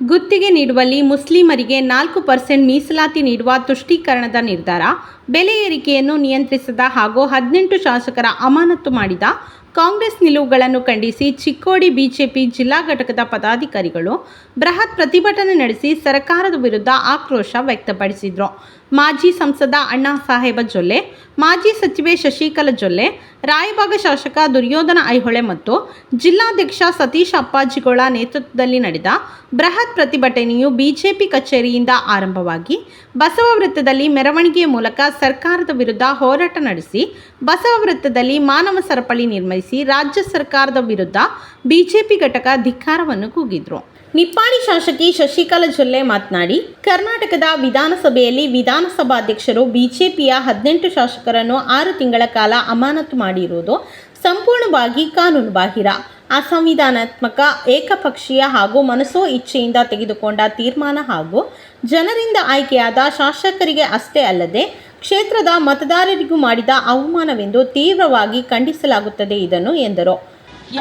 ಗುತ್ತಿಗೆ ನೀಡುವಲ್ಲಿ ಮುಸ್ಲಿಮರಿಗೆ ನಾಲ್ಕು ಪರ್ಸೆಂಟ್ ಮೀಸಲಾತಿ ನೀಡುವ ತುಷ್ಟೀಕರಣದ ನಿರ್ಧಾರ, ಬೆಲೆ ಏರಿಕೆಯನ್ನು ನಿಯಂತ್ರಿಸದ ಹಾಗೂ ಹದಿನೆಂಟು ಶಾಸಕರ ಅಮಾನತು ಮಾಡಿದ ಕಾಂಗ್ರೆಸ್ ನಿಲುವುಗಳನ್ನು ಖಂಡಿಸಿ ಚಿಕ್ಕೋಡಿ ಬಿಜೆಪಿ ಜಿಲ್ಲಾ ಘಟಕದ ಪದಾಧಿಕಾರಿಗಳು ಬೃಹತ್ ಪ್ರತಿಭಟನೆ ನಡೆಸಿ ಸರ್ಕಾರದ ವಿರುದ್ಧ ಆಕ್ರೋಶ ವ್ಯಕ್ತಪಡಿಸಿದರು. ಮಾಜಿ ಸಂಸದ ಅಣ್ಣಾ ಸಾಹೇಬ ಜೊಲ್ಲೆ, ಮಾಜಿ ಸಚಿವೆ ಶಶಿಕಲಾ ಜೊಲ್ಲೆ, ರಾಯಭಾಗ ಶಾಸಕ ದುರ್ಯೋಧನ ಐಹೊಳೆ ಮತ್ತು ಜಿಲ್ಲಾಧ್ಯಕ್ಷ ಸತೀಶ್ ಅಪ್ಪಾಜಿಗೋಳ ನೇತೃತ್ವದಲ್ಲಿ ನಡೆದ ಬೃಹತ್ ಪ್ರತಿಭಟನೆಯು ಬಿಜೆಪಿ ಕಚೇರಿಯಿಂದ ಆರಂಭವಾಗಿ ಬಸವ ವೃತ್ತದಲ್ಲಿ ಮೆರವಣಿಗೆಯ ಮೂಲಕ ಸರ್ಕಾರದ ವಿರುದ್ಧ ಹೋರಾಟ ನಡೆಸಿ ಬಸವ ವೃತ್ತದಲ್ಲಿ ಮಾನವ ಸರಪಳಿ ನಿರ್ಮಿಸಿ ರಾಜ್ಯ ಸರ್ಕಾರದ ವಿರುದ್ಧ ಬಿಜೆಪಿ ಘಟಕ ಧಿಕ್ಕಾರವನ್ನು ಕೂಗಿದ್ರು. ನಿಪ್ಪಾಣಿ ಶಾಸಕಿ ಶಶಿಕಲಾ ಜೊಲ್ಲೆ ಮಾತನಾಡಿ, ಕರ್ನಾಟಕದ ವಿಧಾನಸಭೆಯಲ್ಲಿ ವಿಧಾನಸಭಾಧ್ಯಕ್ಷರು ಬಿಜೆಪಿಯ ಹದಿನೆಂಟು ಶಾಸಕರನ್ನು ಆರು ತಿಂಗಳ ಕಾಲ ಅಮಾನತು ಮಾಡಿರುವುದು ಸಂಪೂರ್ಣವಾಗಿ ಕಾನೂನು ಬಾಹಿರ. ಅಸಂವಿಧಾನಾತ್ಮಕ, ಏಕಪಕ್ಷೀಯ ಹಾಗೂ ಮನಸೋ ಇಚ್ಛೆಯಿಂದ ತೆಗೆದುಕೊಂಡ ತೀರ್ಮಾನ ಹಾಗೂ ಜನರಿಂದ ಆಯ್ಕೆಯಾದ ಶಾಸಕರಿಗೆ ಅಷ್ಟೇ ಅಲ್ಲದೆ, ಕ್ಷೇತ್ರದ ಮತದಾರರಿಗೂ ಮಾಡಿದ ಅವಮಾನವೆಂದು ತೀವ್ರವಾಗಿ ಖಂಡಿಸಲಾಗುತ್ತದೆ ಇದನ್ನು ಎಂದರು.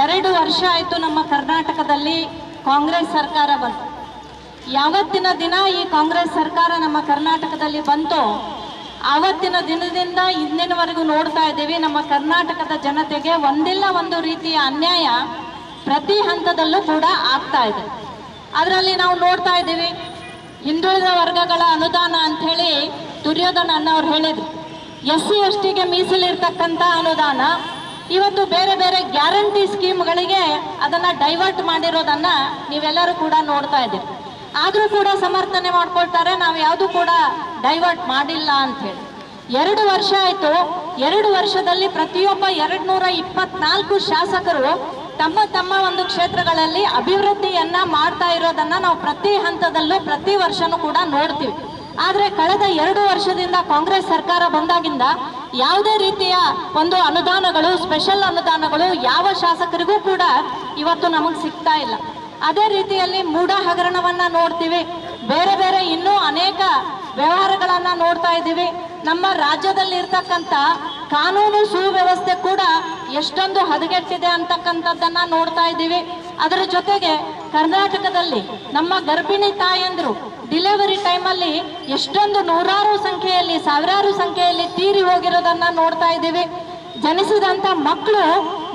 ಎರಡು ವರ್ಷ ಆಯಿತು ನಮ್ಮ ಕರ್ನಾಟಕದಲ್ಲಿ ಕಾಂಗ್ರೆಸ್ ಸರ್ಕಾರ ಬಂತು. ಯಾವತ್ತಿನ ದಿನ ಈ ಕಾಂಗ್ರೆಸ್ ಸರ್ಕಾರ ನಮ್ಮ ಕರ್ನಾಟಕದಲ್ಲಿ ಬಂತು, ಆವತ್ತಿನ ದಿನದಿಂದ ಇಂದಿನವರೆಗೂ ನೋಡ್ತಾ ಇದ್ದೀವಿ, ನಮ್ಮ ಕರ್ನಾಟಕದ ಜನತೆಗೆ ಒಂದಿಲ್ಲ ಒಂದು ರೀತಿಯ ಅನ್ಯಾಯ ಪ್ರತಿ ಹಂತದಲ್ಲೂ ಕೂಡ ಆಗ್ತಾ ಇದೆ. ಅದರಲ್ಲಿ ನಾವು ನೋಡ್ತಾ ಇದ್ದೀವಿ, ಹಿಂದುಳಿದ ವರ್ಗಗಳ ಅನುದಾನ ಅಂಥೇಳಿ ದುರ್ಯೋಧನ ಅನ್ನೋರು ಹೇಳಿದ್ರು. ಎಸ್ ಸಿ ಎಸ್ ಟಿಗೆ ಮೀಸಲಿರ್ತಕ್ಕಂಥ ಅನುದಾನ ಇವತ್ತು ಬೇರೆ ಬೇರೆ ಗ್ಯಾರಂಟಿ ಸ್ಕೀಮ್ಗಳಿಗೆ ಅದನ್ನು ಡೈವರ್ಟ್ ಮಾಡಿರೋದನ್ನು ನೀವೆಲ್ಲರೂ ಕೂಡ ನೋಡ್ತಾ ಇದ್ದೀರಿ. ಆದರೂ ಕೂಡ ಸಮರ್ಥನೆ ಮಾಡ್ಕೊಳ್ತಾರೆ, ನಾವು ಯಾವುದು ಕೂಡ ಡೈವರ್ಟ್ ಮಾಡಿಲ್ಲ ಅಂಥೇಳಿ ಎರಡು ವರ್ಷ ಆಯಿತು, ಎರಡು ವರ್ಷದಲ್ಲಿ ಪ್ರತಿಯೊಬ್ಬ ಎರಡು ನೂರ ಇಪ್ಪತ್ನಾಲ್ಕು ಶಾಸಕರು ತಮ್ಮ ತಮ್ಮ ಒಂದು ಕ್ಷೇತ್ರಗಳಲ್ಲಿ ಅಭಿವೃದ್ಧಿಯನ್ನ ಮಾಡ್ತಾ ಇರೋದನ್ನ ನಾವು ಪ್ರತಿ ಹಂತದಲ್ಲೂ, ಪ್ರತಿ ವರ್ಷನೂ ಕೂಡ ನೋಡ್ತೀವಿ. ಆದರೆ ಕಳೆದ ಎರಡು ವರ್ಷದಿಂದ ಕಾಂಗ್ರೆಸ್ ಸರ್ಕಾರ ಬಂದಾಗಿಂದ ಯಾವುದೇ ರೀತಿಯ ಒಂದು ಅನುದಾನಗಳು ಸ್ಪೆಷಲ್ ಅನುದಾನಗಳು ಯಾವ ಶಾಸಕರಿಗೂ ಕೂಡ ಇವತ್ತು ನಮಗೆ ಸಿಗ್ತಾ ಇಲ್ಲ. ಅದೇ ರೀತಿಯಲ್ಲಿ ಮೂಢ ಹಗರಣವನ್ನ ನೋಡ್ತೀವಿ. ಬೇರೆ ಬೇರೆ ಇನ್ನೂ ಅನೇಕ ವ್ಯವಹಾರಗಳನ್ನ ನೋಡ್ತಾ ಇದ್ದೀವಿ. ನಮ್ಮ ರಾಜ್ಯದಲ್ಲಿ ಇರ್ತಕ್ಕಂಥ ಕಾನೂನು ಸುವ್ಯವಸ್ಥೆ ಕೂಡ ಎಷ್ಟೊಂದು ಹದಗೆಟ್ಟಿದೆ ಅಂತಕ್ಕಂಥದ್ದನ್ನ ನೋಡ್ತಾ ಇದ್ದೀವಿ. ಅದರ ಜೊತೆಗೆ ಕರ್ನಾಟಕದಲ್ಲಿ ನಮ್ಮ ಗರ್ಭಿಣಿ ತಾಯಂದ್ರು ಡಿಲಿವರಿ ಟೈಮಲ್ಲಿ ಎಷ್ಟೊಂದು ನೂರಾರು ಸಂಖ್ಯೆಯಲ್ಲಿ, ಸಾವಿರಾರು ಸಂಖ್ಯೆಯಲ್ಲಿ ತೀರಿ ಹೋಗಿರೋದನ್ನ ನೋಡ್ತಾ ಇದ್ದೀವಿ. ಜನಿಸಿದಂಥ ಮಕ್ಕಳು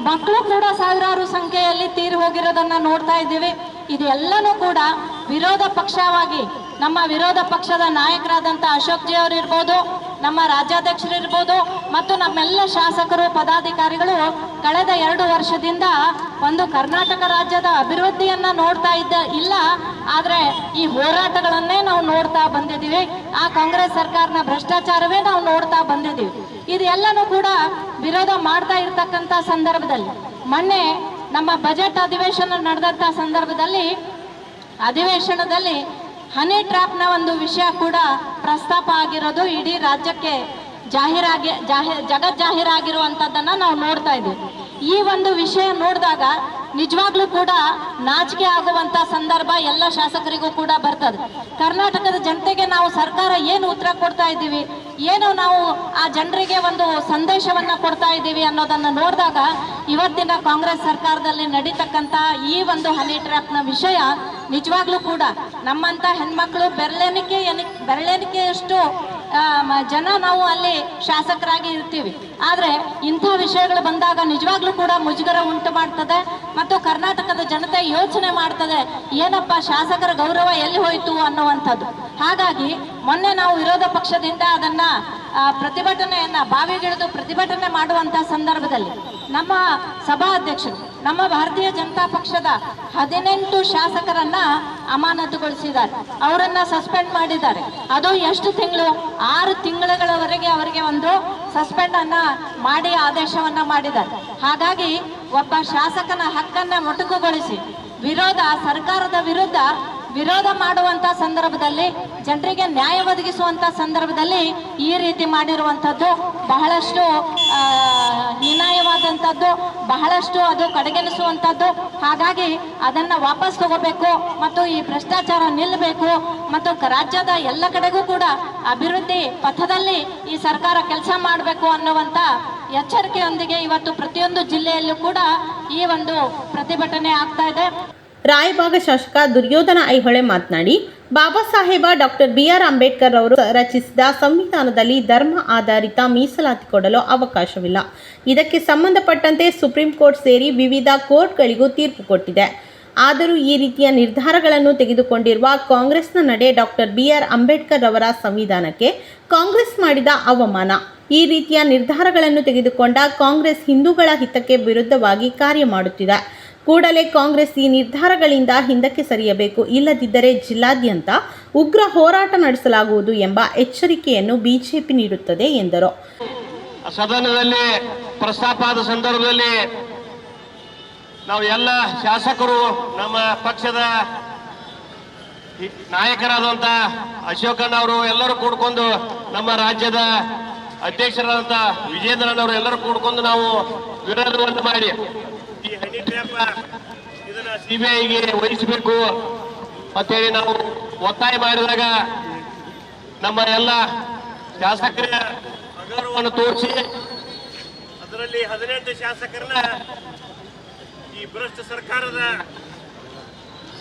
ಮಕ್ಕಳು ಕೂಡ ಸಾವಿರಾರು ಸಂಖ್ಯೆಯಲ್ಲಿ ತೀರಿ ಹೋಗಿರೋದನ್ನ ನೋಡ್ತಾ ಇದ್ದೀವಿ. ಇದೆಲ್ಲನೂ ಕೂಡ ವಿರೋಧ ಪಕ್ಷವಾಗಿ ನಮ್ಮ ವಿರೋಧ ಪಕ್ಷದ ನಾಯಕರಾದಂಥ ಅಶೋಕ್ ಜಿ ಅವರು ಇರ್ಬೋದು, ನಮ್ಮ ರಾಜ್ಯಾಧ್ಯಕ್ಷರು ಇರ್ಬೋದು ಮತ್ತು ನಮ್ಮೆಲ್ಲ ಶಾಸಕರು, ಪದಾಧಿಕಾರಿಗಳು ಕಳೆದ ಎರಡು ವರ್ಷದಿಂದ ಒಂದು ಕರ್ನಾಟಕ ರಾಜ್ಯದ ಅಭಿವೃದ್ಧಿಯನ್ನ ನೋಡ್ತಾ ಇದ್ದ ಇಲ್ಲ, ಆದರೆ ಈ ಹೋರಾಟಗಳನ್ನೇ ನಾವು ನೋಡ್ತಾ ಬಂದಿದ್ದೀವಿ. ಆ ಕಾಂಗ್ರೆಸ್ ಸರ್ಕಾರನ ಭ್ರಷ್ಟಾಚಾರವೇ ನಾವು ನೋಡ್ತಾ ಬಂದಿದ್ದೀವಿ. ಇದೆಲ್ಲನೂ ಕೂಡ ವಿರೋಧ ಮಾಡ್ತಾ ಇರ್ತಕ್ಕಂಥ ಸಂದರ್ಭದಲ್ಲಿ. ಮೊನ್ನೆ ನಮ್ಮ ಬಜೆಟ್ ಅಧಿವೇಶನ ನಡೆದಂಥ ಸಂದರ್ಭದಲ್ಲಿ, ಅಧಿವೇಶನದಲ್ಲಿ ಹನಿ ಟ್ರ್ಯಾಪ್ನ ಒಂದು ವಿಷಯ ಕೂಡ ಪ್ರಸ್ತಾಪ ಆಗಿರೋದು ಇಡೀ ರಾಜ್ಯಕ್ಕೆ ಜಾಹೀರಾಗಿ ಜಾಹಿ ಜಗತ್ ಜಾಹೀರಾಗಿರುವಂಥದ್ದನ್ನು ನಾವು ನೋಡ್ತಾ ಇದ್ದೀವಿ. ಈ ಒಂದು ವಿಷಯ ನೋಡಿದಾಗ ನಿಜವಾಗ್ಲೂ ಕೂಡ ನಾಚಿಕೆ ಆಗುವಂತ ಸಂದರ್ಭ ಎಲ್ಲ ಶಾಸಕರಿಗೂ ಕೂಡ ಬರ್ತದೆ. ಕರ್ನಾಟಕದ ಜನತೆಗೆ ನಾವು ಸರ್ಕಾರ ಏನು ಉತ್ತರ ಕೊಡ್ತಾ ಇದ್ದೀವಿ, ಏನು ನಾವು ಆ ಜನರಿಗೆ ಒಂದು ಸಂದೇಶವನ್ನ ಕೊಡ್ತಾ ಇದ್ದೀವಿ ಅನ್ನೋದನ್ನ ನೋಡಿದಾಗ ಇವತ್ತಿನ ಕಾಂಗ್ರೆಸ್ ಸರ್ಕಾರದಲ್ಲಿ ನಡೀತಕ್ಕಂತ ಈ ಒಂದು ಹನಿ ಟ್ರ್ಯಾಪ್ನ ವಿಷಯ ನಿಜವಾಗ್ಲೂ ಕೂಡ ನಮ್ಮಂತ ಹೆಣ್ಮಕ್ಳು ಬೆರಳೆನಿಕೆ ಎನಿ ಬೆರಳೆನಿಕೆಯಷ್ಟು ಜನ ನಾವು ಅಲ್ಲಿ ಶಾಸಕರಾಗಿ ಇರ್ತೀವಿ. ಆದರೆ ಇಂಥ ವಿಷಯಗಳು ಬಂದಾಗ ನಿಜವಾಗ್ಲೂ ಕೂಡ ಮುಜುಗರ ಉಂಟು ಮಾಡ್ತದೆ ಮತ್ತು ಕರ್ನಾಟಕದ ಜನತೆ ಯೋಚನೆ ಮಾಡ್ತದೆ, ಏನಪ್ಪ ಶಾಸಕರ ಗೌರವ ಎಲ್ಲಿ ಹೋಯಿತು ಅನ್ನುವಂಥದ್ದು. ಹಾಗಾಗಿ ಮೊನ್ನೆ ನಾವು ವಿರೋಧ ಪಕ್ಷದಿಂದ ಅದನ್ನ ಪ್ರತಿಭಟನೆಯನ್ನು, ಬಾವಿಗಿಳಿದು ಪ್ರತಿಭಟನೆ ಮಾಡುವಂತ ಸಂದರ್ಭದಲ್ಲಿ ನಮ್ಮ ಸಭಾಧ್ಯಕ್ಷರು, ನಮ್ಮ ಭಾರತೀಯ ಜನತಾ ಪಕ್ಷದ ಹದಿನೆಂಟು ಶಾಸಕರನ್ನ ಅಮಾನತುಗೊಳಿಸಿದ್ದಾರೆ. ಅವರನ್ನ ಸಸ್ಪೆಂಡ್ ಮಾಡಿದ್ದಾರೆ. ಅದು ಎಷ್ಟು ತಿಂಗಳು? ಆರು ತಿಂಗಳವರೆಗೆ ಅವರಿಗೆ ಒಂದು ಸಸ್ಪೆಂಡ್ ಅನ್ನ ಮಾಡಿ ಆದೇಶವನ್ನ ಮಾಡಿದ್ದಾರೆ. ಹಾಗಾಗಿ ಒಬ್ಬ ಶಾಸಕನ ಹಕ್ಕನ್ನ ಮೊಟಕುಗೊಳಿಸಿ, ವಿರೋಧ ಸರ್ಕಾರದ ವಿರುದ್ಧ ವಿರೋಧ ಮಾಡುವಂತ ಸಂದರ್ಭದಲ್ಲಿ, ಜನರಿಗೆ ನ್ಯಾಯ ಒದಗಿಸುವಂತ ಸಂದರ್ಭದಲ್ಲಿ ಈ ರೀತಿ ಮಾಡಿರುವಂಥದ್ದು ಬಹಳಷ್ಟು ಹೀನಾಯವಾದಂಥದ್ದು ಬಹಳಷ್ಟು ಅದು ಕಡೆಗಣಿಸುವಂಥದ್ದು ಹಾಗಾಗಿ ಅದನ್ನ ವಾಪಸ್ ತಗೋಬೇಕು ಮತ್ತು ಈ ಭ್ರಷ್ಟಾಚಾರ ನಿಲ್ಲಬೇಕು ಮತ್ತು ರಾಜ್ಯದ ಎಲ್ಲ ಕಡೆಗೂ ಕೂಡ ಅಭಿವೃದ್ಧಿ ಪಥದಲ್ಲಿ ಈ ಸರ್ಕಾರ ಕೆಲಸ ಮಾಡಬೇಕು ಅನ್ನುವಂಥ ಎಚ್ಚರಿಕೆಯೊಂದಿಗೆ ಇವತ್ತು ಪ್ರತಿಯೊಂದು ಜಿಲ್ಲೆಯಲ್ಲೂ ಕೂಡ ಈ ಒಂದು ಪ್ರತಿಭಟನೆ ಆಗ್ತಾ ಇದೆ. ರಾಯಬಾಗ ಶಾಸಕ ದುರ್ಯೋಧನ ಐಹೊಳೆ ಮಾತನಾಡಿ, Baba Saheb doctor B R Ambedkar ಅವರು ರಚಿಸಿದ ಸಂವಿಧಾನದಲ್ಲಿ ಧರ್ಮ ಆಧಾರಿತ ಮೀಸಲಾತಿ ಕೊಡಲು ಅವಕಾಶವಿಲ್ಲ. ಇದಕ್ಕೆ ಸಂಬಂಧಪಟ್ಟಂತೆ ಸುಪ್ರೀಂ ಕೋರ್ಟ್ ಸೇರಿ ವಿವಿಧ ಕೋರ್ಟ್ಗಳಿಗೂ ತೀರ್ಪು ಕೊಟ್ಟಿದೆ. ಆದರೂ ಈ ರೀತಿಯ ನಿರ್ಧಾರಗಳನ್ನು ತೆಗೆದುಕೊಂಡಿರುವ ಕಾಂಗ್ರೆಸ್ನ ನಡೆ ಡಾಕ್ಟರ್ ಬಿ ಆರ್ ಅಂಬೇಡ್ಕರ್ ಅವರ ಸಂವಿಧಾನಕ್ಕೆ ಕಾಂಗ್ರೆಸ್ ಮಾಡಿದ ಅವಮಾನ. ಈ ರೀತಿಯ ನಿರ್ಧಾರಗಳನ್ನು ತೆಗೆದುಕೊಂಡ ಕಾಂಗ್ರೆಸ್ ಹಿಂದೂಗಳ ಹಿತಕ್ಕೆ ವಿರುದ್ಧವಾಗಿ ಕಾರ್ಯ ಮಾಡುತ್ತಿದೆ. ಕೂಡಲೇ ಕಾಂಗ್ರೆಸ್ ಈ ನಿರ್ಧಾರಗಳಿಂದ ಹಿಂದಕ್ಕೆ ಸರಿಯಬೇಕು. ಇಲ್ಲದಿದ್ದರೆ ಜಿಲ್ಲಾದ್ಯಂತ ಉಗ್ರ ಹೋರಾಟ ನಡೆಸಲಾಗುವುದು ಎಂಬ ಎಚ್ಚರಿಕೆಯನ್ನು ಬಿಜೆಪಿ ನೀಡುತ್ತದೆ ಎಂದರು. ಸದನದಲ್ಲಿ ಪ್ರಸ್ತಾಪ ಸಂದರ್ಭದಲ್ಲಿ ನಾವು ಎಲ್ಲ ಶಾಸಕರು, ನಮ್ಮ ಪಕ್ಷದ ನಾಯಕರಾದಂತ ನಾಯಕರಾದಂಥ ಅಶೋಕನ್ ಅವರು ಎಲ್ಲರೂ ಕೂಡ್ಕೊಂಡು ನಮ್ಮ ರಾಜ್ಯದ ಅಧ್ಯಕ್ಷರಾದಂಥ ವಿಜೇಂದ್ರನ್ ಅವರು ಎಲ್ಲರೂ ಕೂಡ್ಕೊಂಡು ನಾವು ವಿರೋಧವನ್ನು ಮಾಡಿ ಈ ಇದನ್ನ ಸಿಬಿಐಗೆ ವಹಿಸಬೇಕು ಅಂತೇಳಿ ನಾವು ಒತ್ತಾಯ ಮಾಡಿದಾಗ ನಮ್ಮ ಎಲ್ಲ ಶಾಸಕರ ಅಗೌರವವನ್ನು ತೋರಿಸಿ ಅದರಲ್ಲಿ ಹದಿನೆಂಟು ಶಾಸಕರನ್ನ ಈ ಭ್ರಷ್ಟ ಸರ್ಕಾರದ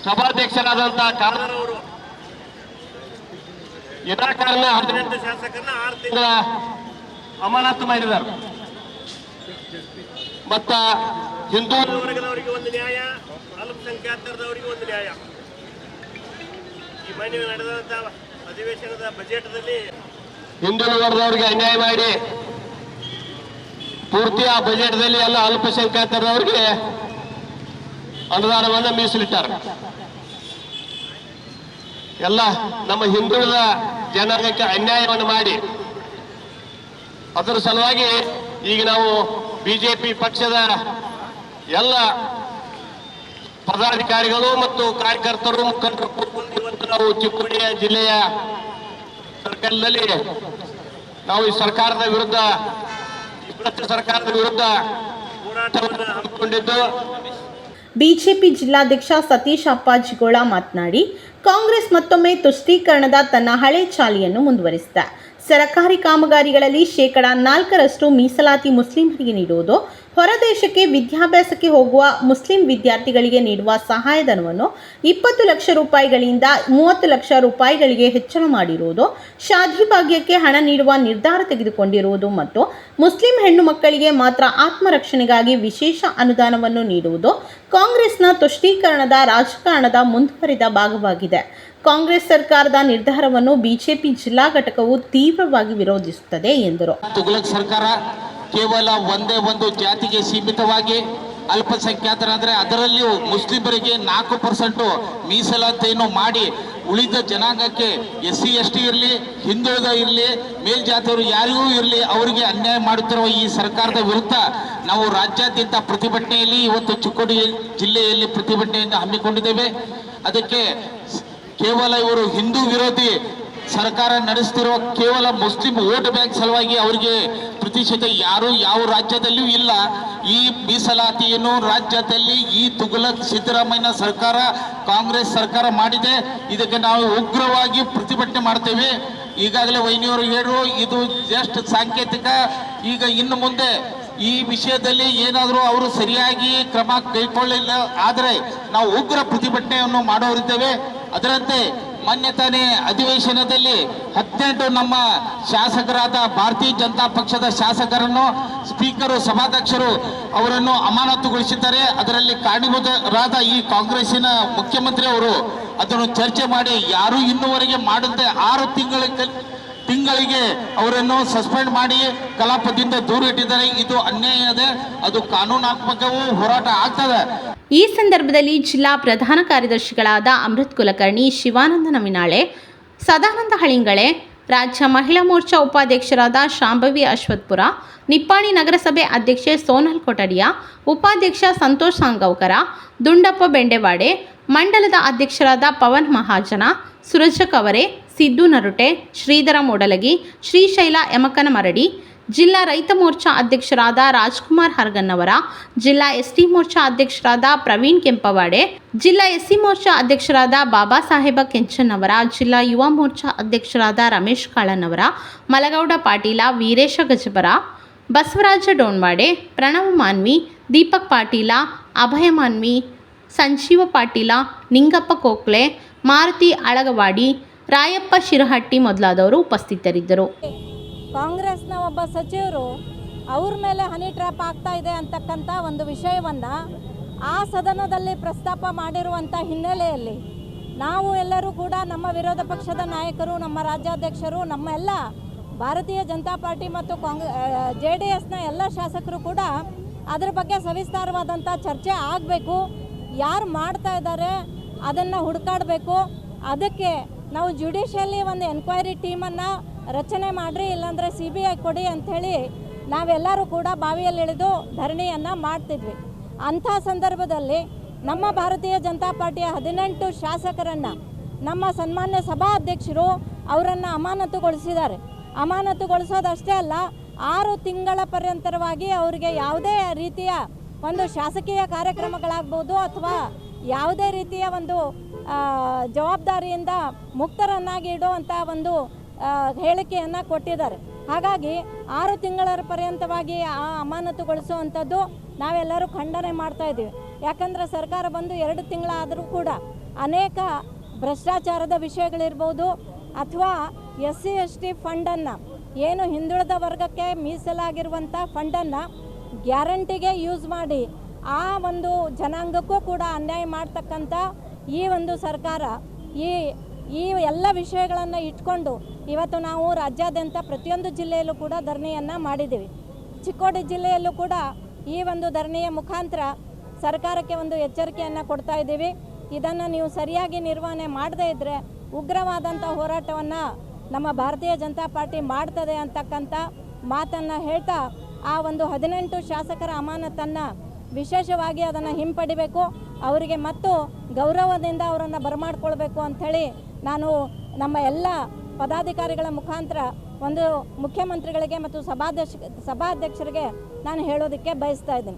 ಸಭಾಧ್ಯಕ್ಷರಾದಂತಹ ಅವರು ಕಾರಣ ಹದಿನೆಂಟು ಶಾಸಕರನ್ನ ಆರು ತಿಂಗಳ ಅಮಾನತು ಮಾಡಿದ್ದಾರೆ. ಮತ್ತ ಹಿಂದೂ ವರ್ಗದವರಿಗೆ ಒಂದು ನ್ಯಾಯ ಅಲ್ಪಸಂಖ್ಯಾತರದವರಿಗೆ ಒಂದು ನ್ಯಾಯ. ಈ ಮನೆ ನಡೆದಂತ ಅಧಿವೇಶನದ ಬಜೆಟ್ದಲ್ಲಿ ಹಿಂದೂ ವರ್ಗದವರಿಗೆ ಅನ್ಯಾಯ ಮಾಡಿ. ಪೂರ್ತಿ ಆ ಬಜೆಟ್ದಲ್ಲಿ ಎಲ್ಲ ಅಲ್ಪಸಂಖ್ಯಾತರವರಿಗೆ ಅನುದಾನವನ್ನು ಮೀಸಲಿಟ್ಟಾರೆ. ಎಲ್ಲ ನಮ್ಮ ಹಿಂದುಳಿದ ಜನಾಂಗಕ್ಕೆ ಅನ್ಯಾಯವನ್ನು ಮಾಡಿ. ಅದರ ಸಲುವಾಗಿ ಈಗ ನಾವು ಬಿಜೆಪಿ ಪಕ್ಷದ ಎಲ್ಲ ಪದಾಧಿಕಾರಿಗಳು ಮತ್ತು ಕಾರ್ಯಕರ್ತರು, ಮುಖಂಡರು ಇವತ್ತು ನಾವು ಚಿಕ್ಕೋಡಿಯ ಜಿಲ್ಲೆಯ ಸರ್ಕಲ್ನಲ್ಲಿ ನಾವು ಈ ಸರ್ಕಾರದ ವಿರುದ್ಧ ಸರ್ಕಾರದ ವಿರುದ್ಧ ಹೋರಾಟವನ್ನು ಹಮ್ಮಿಕೊಂಡಿದ್ದು. ಬಿಜೆಪಿ ಜಿಲ್ಲಾಧ್ಯಕ್ಷ ಸತೀಶ್ ಅಪ್ಪಾಜಿಗೋಳ ಮಾತನಾಡಿ, ಕಾಂಗ್ರೆಸ್ ಮತ್ತೊಮ್ಮೆ ತುಷ್ಟೀಕರಣದ ತನ್ನ ಹಳೆ ಚಾಲಿಯನ್ನು ಮುಂದುವರಿಸಿದೆ. ಸರಕಾರಿ ಕಾಮಗಾರಿಗಳಲ್ಲಿ ಶೇಕಡ ನಾಲ್ಕರಷ್ಟು ಮೀಸಲಾತಿ ಮುಸ್ಲಿಮರಿಗೆ ನೀಡುವುದು, ಹೊರದೇಶಕ್ಕೆ ವಿದ್ಯಾಭ್ಯಾಸಕ್ಕೆ ಹೋಗುವ ಮುಸ್ಲಿಂ ವಿದ್ಯಾರ್ಥಿಗಳಿಗೆ ನೀಡುವ ಸಹಾಯಧನವನ್ನು ಇಪ್ಪತ್ತು ಲಕ್ಷ ರೂಪಾಯಿಗಳಿಂದ ಮೂವತ್ತು ಲಕ್ಷ ರೂಪಾಯಿಗಳಿಗೆ ಹೆಚ್ಚಳ ಮಾಡಿರುವುದು, ಶಾದಿ ಭಾಗ್ಯಕ್ಕೆ ಹಣ ನೀಡುವ ನಿರ್ಧಾರ ತೆಗೆದುಕೊಂಡಿರುವುದು ಮತ್ತು ಮುಸ್ಲಿಂ ಹೆಣ್ಣು ಮಕ್ಕಳಿಗೆ ಮಾತ್ರ ಆತ್ಮರಕ್ಷಣೆಗಾಗಿ ವಿಶೇಷ ಅನುದಾನವನ್ನು ನೀಡುವುದು ಕಾಂಗ್ರೆಸ್ನ ತುಷ್ಟೀಕರಣದ ರಾಜಕಾರಣದ ಮುಂದುವರಿದ ಭಾಗವಾಗಿದೆ. ಕಾಂಗ್ರೆಸ್ ಸರ್ಕಾರದ ನಿರ್ಧಾರವನ್ನು ಬಿಜೆಪಿ ಜಿಲ್ಲಾ ಘಟಕವು ತೀವ್ರವಾಗಿ ವಿರೋಧಿಸುತ್ತದೆ ಎಂದರು. ತುಗಲಕ್ ಸರ್ಕಾರ ಕೇವಲ ಒಂದೇ ಒಂದು ಜಾತಿಗೆ ಸೀಮಿತವಾಗಿ ಅಲ್ಪಸಂಖ್ಯಾತರಾದರೆ ಅದರಲ್ಲಿಯೂ ಮುಸ್ಲಿಮರಿಗೆ ನಾಲ್ಕು ಪರ್ಸೆಂಟು ಮೀಸಲಾತಿಯನ್ನು ಮಾಡಿ ಉಳಿದ ಜನಾಂಗಕ್ಕೆ ಎಸ್ ಸಿ ಎಸ್ ಟಿ ಇರಲಿ, ಹಿಂದುಳಿದ ಇರಲಿ ಮೇಲ್ಜಾತಿಯವರು ಯಾರಿಗೂ ಇರಲಿ ಅವರಿಗೆ ಅನ್ಯಾಯ ಮಾಡುತ್ತಿರುವ ಈ ಸರ್ಕಾರದ ವಿರುದ್ಧ ನಾವು ರಾಜ್ಯಾದ್ಯಂತ ಪ್ರತಿಭಟನೆಯಲ್ಲಿ ಇವತ್ತು ಚಿಕ್ಕೋಡಿ ಜಿಲ್ಲೆಯಲ್ಲಿ ಪ್ರತಿಭಟನೆಯನ್ನು ಹಮ್ಮಿಕೊಂಡಿದ್ದೇವೆ. ಅದಕ್ಕೆ ಕೇವಲ ಇವರು ಹಿಂದೂ ವಿರೋಧಿ ಸರ್ಕಾರ ನಡೆಸ್ತಿರೋ ಕೇವಲ ಮುಸ್ಲಿಂ ವೋಟ್ ಬ್ಯಾಂಕ್ ಸಲುವಾಗಿ ಅವರಿಗೆ ಪ್ರತಿಶತ ಯಾರು ಯಾವ ರಾಜ್ಯದಲ್ಲಿಯೂ ಇಲ್ಲ. ಈ ಮೀಸಲಾತಿಯನ್ನು ರಾಜ್ಯದಲ್ಲಿ ಈ ತುಘಲಕ್ ಸಿದ್ದರಾಮಯ್ಯ ಸರ್ಕಾರ, ಕಾಂಗ್ರೆಸ್ ಸರ್ಕಾರ ಮಾಡಿದೆ. ಇದಕ್ಕೆ ನಾವು ಉಗ್ರವಾಗಿ ಪ್ರತಿಭಟನೆ ಮಾಡ್ತೇವೆ. ಈಗಾಗಲೇ ವೈನಿಯವರು ಹೇಳು ಇದು ಜಸ್ಟ್ ಸಾಂಕೇತಿಕ. ಈಗ ಇನ್ನು ಮುಂದೆ ಈ ವಿಷಯದಲ್ಲಿ ಏನಾದರೂ ಅವರು ಸರಿಯಾಗಿ ಕ್ರಮ ಕೈಗೊಳ್ಳಿಲ್ಲ. ಆದರೆ ನಾವು ಉಗ್ರ ಪ್ರತಿಭಟನೆಯನ್ನು ಮಾಡೋರಿದ್ದೇವೆ. ಅದರಂತೆ ಮನ್ಯತಾನೆ ತಾನೇ ಅಧಿವೇಶನದಲ್ಲಿ ಹದಿನೆಂಟು ನಮ್ಮ ಶಾಸಕರಾದ ಭಾರತೀಯ ಜನತಾ ಪಕ್ಷದ ಶಾಸಕರನ್ನು, ಸ್ಪೀಕರು, ಸಭಾಧ್ಯಕ್ಷರು ಅವರನ್ನು ಅಮಾನತುಗೊಳಿಸಿದ್ದಾರೆ. ಅದರಲ್ಲಿ ಕಾರಣೀಭೂತರಾದ ಈ ಕಾಂಗ್ರೆಸ್ಸಿನ ಮುಖ್ಯಮಂತ್ರಿ ಅವರು ಅದನ್ನು ಚರ್ಚೆ ಮಾಡಿ ಯಾರೂ ಇನ್ನುವರೆಗೆ ಮಾಡದೆ ಆರು ತಿಂಗಳ ತಿಂಗಳಿಗೆ ಅವರನ್ನು ಸಸ್ಪೆಂಡ್ ಮಾಡಿ ಕಲಾಪದಿಂದ ದೂರ ಇಟ್ಟಿದ್ದಾರೆ. ಇದು ಅನ್ಯಾಯ ಅದು ಕಾನೂನಾತ್ಮಕವೂ ಹೋರಾಟ ಆಗ್ತದೆ. ಈ ಸಂದರ್ಭದಲ್ಲಿ ಜಿಲ್ಲಾ ಪ್ರಧಾನ ಕಾರ್ಯದರ್ಶಿಗಳಾದ ಅಮೃತ್ ಕುಲಕರ್ಣಿ, ಶಿವಾನಂದ ನವಿನಾಳೆ ಸದಾನಂದ ಹಳಿಂಗಳೆ, ರಾಜ್ಯ ಮಹಿಳಾ ಮೋರ್ಚಾ ಉಪಾಧ್ಯಕ್ಷರಾದ ಶಾಂಭವಿ ಅಶ್ವತ್ಪುರ, ನಿಪ್ಪಾಣಿ ನಗರಸಭೆ ಅಧ್ಯಕ್ಷೆ ಸೋನಲ್ ಕೊಠಡಿಯ, ಉಪಾಧ್ಯಕ್ಷ ಸಂತೋಷ್ ಸಾಂಗವ್ಕರ ದುಂಡಪ್ಪ ಬೆಂಡೆವಾಡೆ, ಮಂಡಲದ ಅಧ್ಯಕ್ಷರಾದ ಪವನ್ ಮಹಾಜನ, ಸುರಜ ಕವರೆ, ಸಿದ್ದು ನರುಟೆ, ಶ್ರೀಧರ ಮೂಡಲಗಿ, ಶ್ರೀಶೈಲ ಯಮಕನ ಮರಡಿ ಜಿಲ್ಲಾ ರೈತ ಮೋರ್ಚಾ ಅಧ್ಯಕ್ಷರಾದ ರಾಜ್ಕುಮಾರ್ ಹರ್ಗನ್ನವರ, ಜಿಲ್ಲಾ ಎಸ್ಟಿ ಮೋರ್ಚಾ ಅಧ್ಯಕ್ಷರಾದ ಪ್ರವೀಣ್ ಕೆಂಪವಾಡೆ, ಜಿಲ್ಲಾ ಎಸ್ಸಿ ಮೋರ್ಚಾ ಅಧ್ಯಕ್ಷರಾದ ಬಾಬಾ ಸಾಹೇಬ ಕೆಂಚನ್ನವರ, ಜಿಲ್ಲಾ ಯುವ ಮೋರ್ಚಾ ಅಧ್ಯಕ್ಷರಾದ ರಮೇಶ್ ಕಾಳನ್ನವರ, ಮಲಗೌಡ ಪಾಟೀಲ ವೀರೇಶ ಗಜಬರ ಬಸವರಾಜ ಡೋಣ್ವಾಡೆ, ಪ್ರಣವ್ ಮಾನ್ವಿ, ದೀಪಕ್ ಪಾಟೀಲ, ಅಭಯ ಮಾನ್ವಿ, ಸಂಜೀವ ಪಾಟೀಲ, ನಿಂಗಪ್ಪ ಕೋಕ್ಲೆ, ಮಾರುತಿ ಅಳಗವಾಡಿ, ರಾಯಪ್ಪ ಶಿರಹಟ್ಟಿ ಮೊದಲಾದವರು ಉಪಸ್ಥಿತರಿದ್ದರು. ಕಾಂಗ್ರೆಸ್ನ ಒಬ್ಬ ಸಚಿವರು ಅವ್ರ ಮೇಲೆ ಹನಿ ಟ್ರ್ಯಾಪ್ ಆಗ್ತಾ ಇದೆ ಅಂತಕ್ಕಂಥ ಒಂದು ವಿಷಯವನ್ನು ಆ ಸದನದಲ್ಲಿ ಪ್ರಸ್ತಾಪ ಮಾಡಿರುವಂಥ ಹಿನ್ನೆಲೆಯಲ್ಲಿ ನಾವು ಎಲ್ಲರೂ ಕೂಡ ನಮ್ಮ ವಿರೋಧ ಪಕ್ಷದ ನಾಯಕರು, ನಮ್ಮ ರಾಜ್ಯಾಧ್ಯಕ್ಷರು, ನಮ್ಮ ಎಲ್ಲ ಭಾರತೀಯ ಜನತಾ ಪಾರ್ಟಿ ಮತ್ತು ಕಾಂಗ್ರೆ ಜೆ ಡಿ ಎಸ್ನ ಎಲ್ಲ ಶಾಸಕರು ಕೂಡ ಅದರ ಬಗ್ಗೆ ಸವಿಸ್ತಾರವಾದಂಥ ಚರ್ಚೆ ಆಗಬೇಕು. ಯಾರು ಮಾಡ್ತಾ ಇದ್ದಾರೆ ಅದನ್ನು ಹುಡುಕಾಡಬೇಕು. ಅದಕ್ಕೆ ನಾವು ಜುಡಿಷಿಯಲ್ಲಿ ಒಂದು ಎನ್ಕ್ವೈರಿ ಟೀಮನ್ನು ರಚನೆ ಮಾಡಿರಿ, ಇಲ್ಲಾಂದರೆ ಸಿ ಬಿ ಐ ಕೊಡಿ ಅಂಥೇಳಿ ನಾವೆಲ್ಲರೂ ಕೂಡ ಬಾವಿಯಲ್ಲಿ ಇಳಿದು ಧರಣಿಯನ್ನು ಮಾಡ್ತಿದ್ವಿ. ಅಂಥ ಸಂದರ್ಭದಲ್ಲಿ ನಮ್ಮ ಭಾರತೀಯ ಜನತಾ ಪಾರ್ಟಿಯ ಹದಿನೆಂಟು ಶಾಸಕರನ್ನು, ನಮ್ಮ ಸನ್ಮಾನ್ಯ ಸಭಾಧ್ಯಕ್ಷರು ಅವರನ್ನು ಅಮಾನತುಗೊಳಿಸಿದ್ದಾರೆ. ಅಮಾನತುಗೊಳಿಸೋದಷ್ಟೇ ಅಲ್ಲ, ಆರು ತಿಂಗಳ ಪರ್ಯಂತರವಾಗಿ ಅವರಿಗೆ ಯಾವುದೇ ರೀತಿಯ ಒಂದು ಶಾಸಕೀಯ ಕಾರ್ಯಕ್ರಮಗಳಾಗ್ಬೋದು ಅಥವಾ ಯಾವುದೇ ರೀತಿಯ ಒಂದು ಜವಾಬ್ದಾರಿಯಿಂದ ಮುಕ್ತರನ್ನಾಗಿ ಇಡುವಂಥ ಒಂದು ಹೇಳಿಕೆಯನ್ನು ಕೊಟ್ಟಿದ್ದಾರೆ. ಹಾಗಾಗಿ ಆರು ತಿಂಗಳ ಪರ್ಯಂತವಾಗಿ ಆ ಅಮಾನತುಗೊಳಿಸುವಂಥದ್ದು ನಾವೆಲ್ಲರೂ ಖಂಡನೆ ಮಾಡ್ತಾ ಇದ್ದೀವಿ. ಯಾಕಂದರೆ ಸರ್ಕಾರ ಬಂದು ಎರಡು ತಿಂಗಳಾದರೂ ಕೂಡ ಅನೇಕ ಭ್ರಷ್ಟಾಚಾರದ ವಿಷಯಗಳಿರ್ಬೋದು ಅಥವಾ ಎಸ್ ಸಿ ಎಸ್ ಟಿ ಫಂಡನ್ನು, ಏನು ಹಿಂದುಳಿದ ವರ್ಗಕ್ಕೆ ಮೀಸಲಾಗಿರುವಂಥ ಫಂಡನ್ನು ಗ್ಯಾರಂಟಿಗೆ ಯೂಸ್ ಮಾಡಿ ಆ ಒಂದು ಜನಾಂಗಕ್ಕೂ ಕೂಡ ಅನ್ಯಾಯ ಮಾಡ್ತಕ್ಕಂಥ ಈ ಒಂದು ಸರ್ಕಾರ ಈ ಈ ಎಲ್ಲ ವಿಷಯಗಳನ್ನು ಇಟ್ಕೊಂಡು ಇವತ್ತು ನಾವು ರಾಜ್ಯಾದ್ಯಂತ ಪ್ರತಿಯೊಂದು ಜಿಲ್ಲೆಯಲ್ಲೂ ಕೂಡ ಧರಣಿಯನ್ನು ಮಾಡಿದ್ದೀವಿ. ಚಿಕ್ಕೋಡಿ ಜಿಲ್ಲೆಯಲ್ಲೂ ಕೂಡ ಈ ಒಂದು ಧರಣಿಯ ಮುಖಾಂತರ ಸರ್ಕಾರಕ್ಕೆ ಒಂದು ಎಚ್ಚರಿಕೆಯನ್ನು ಕೊಡ್ತಾ ಇದ್ದೀವಿ. ಇದನ್ನು ನೀವು ಸರಿಯಾಗಿ ನಿರ್ವಹಣೆ ಮಾಡದೇ ಇದ್ದರೆ ಉಗ್ರವಾದಂಥ ಹೋರಾಟವನ್ನು ನಮ್ಮ ಭಾರತೀಯ ಜನತಾ ಪಾರ್ಟಿ ಮಾಡ್ತದೆ ಅಂತಕ್ಕಂಥ ಮಾತನ್ನು ಹೇಳ್ತಾ ಆ ಒಂದು ಹದಿನೆಂಟು ಶಾಸಕರ ಅಮಾನತನ್ನು ವಿಶೇಷವಾಗಿ ಅದನ್ನು ಹಿಂಪಡಿಬೇಕು. ಅವರಿಗೆ ಮತ್ತು ಗೌರವದಿಂದ ಅವರನ್ನು ಬರಮಾಡ್ಕೊಳ್ಬೇಕು ಅಂಥೇಳಿ ನಾನು ನಮ್ಮ ಎಲ್ಲ ಪದಾಧಿಕಾರಿಗಳ ಮುಖಾಂತರ ಒಂದು ಮುಖ್ಯಮಂತ್ರಿಗಳಿಗೆ ಮತ್ತು ಸಭಾಧ್ಯಕ್ಷ ಸಭಾಧ್ಯಕ್ಷರಿಗೆ ನಾನು ಹೇಳೋದಕ್ಕೆ ಬಯಸ್ತಾ ಇದ್ದೀನಿ.